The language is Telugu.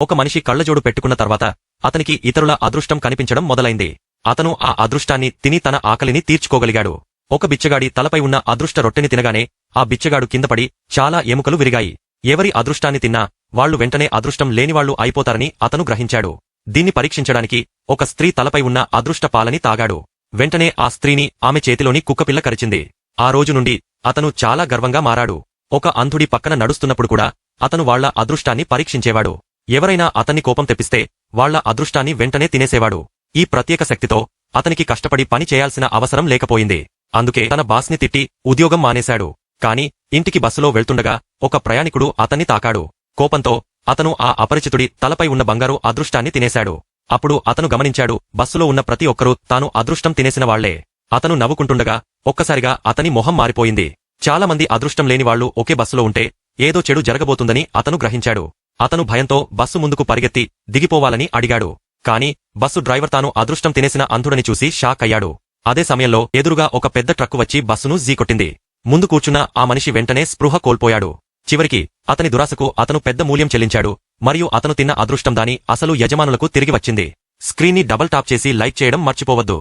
ఒక మనిషి కళ్ళజోడు పెట్టుకున్న తర్వాత అతనికి ఇతరుల అదృష్టం కనిపించడం మొదలైంది. అతను ఆ అదృష్టాన్ని తిని తన ఆకలిని తీర్చుకోగలిగాడు. ఒక బిచ్చగాడి తలపై ఉన్న అదృష్ట రొట్టెని తినగానే ఆ బిచ్చగాడు కిందపడి చాలా ఎముకలు విరిగాయి. ఎవరి అదృష్టాన్ని తిన్నా వాళ్ళు వెంటనే అదృష్టం లేనివాళ్ళు అయిపోతారని అతను గ్రహించాడు. దీన్ని పరీక్షించడానికి ఒక స్త్రీ తలపై ఉన్న అదృష్ట పాలని తాగాడు. వెంటనే ఆ స్త్రీని ఆమె చేతిలోని కుక్కపిల్ల కరిచింది. ఆ రోజు నుండి అతను చాలా గర్వంగా మారాడు. ఒక అంధుడి పక్కన నడుస్తున్నప్పుడు కూడా అతను వాళ్ళ అదృష్టాన్ని పరీక్షించేవాడు. ఎవరైనా అతన్ని కోపం తెప్పిస్తే వాళ్ళ అదృష్టాన్ని వెంటనే తినేసేవాడు. ఈ ప్రత్యేక శక్తితో అతనికి కష్టపడి పని చేయాల్సిన అవసరం లేకపోయింది. అందుకే తన బాస్ని తిట్టి ఉద్యోగం మానేశాడు. కాని ఇంటికి బస్సులో వెళ్తుండగా ఒక ప్రయాణికుడు అతన్ని తాకాడు. కోపంతో అతను ఆ అపరిచితుడి తలపై ఉన్న బంగారు అదృష్టాన్ని తినేశాడు. అప్పుడు అతను గమనించాడు బస్సులో ఉన్న ప్రతి ఒక్కరూ తాను అదృష్టం తినేసిన వాళ్ళే. అతను నవ్వుకుంటుండగా ఒక్కసారిగా అతని మొహం మారిపోయింది. చాలామంది అదృష్టం లేనివాళ్ళు ఒకే బస్సులో ఉంటే ఏదో చెడు జరగబోతుందని అతను గ్రహించాడు. అతను భయంతో బస్సు ముందుకు పరిగెత్తి దిగిపోవాలని అడిగాడు. కాని బస్సు డ్రైవర్ తాను అదృష్టం తినేసిన అంధుడని చూసి షాక్ అయ్యాడు. అదే సమయంలో ఎదురుగా ఒక పెద్ద ట్రక్కు వచ్చి బస్సును జీకొట్టింది. ముందు కూర్చున్న ఆ మనిషి వెంటనే స్పృహ కోల్పోయాడు. చివరికి అతని దురాశకు అతను పెద్ద మూల్యం చెల్లించాడు. మరియు అతను తిన్న అదృష్టం దాని అసలు యజమానులకు తిరిగి వచ్చింది. స్క్రీన్ని డబల్ టాప్ చేసి లైక్ చేయడం మర్చిపోవద్దు.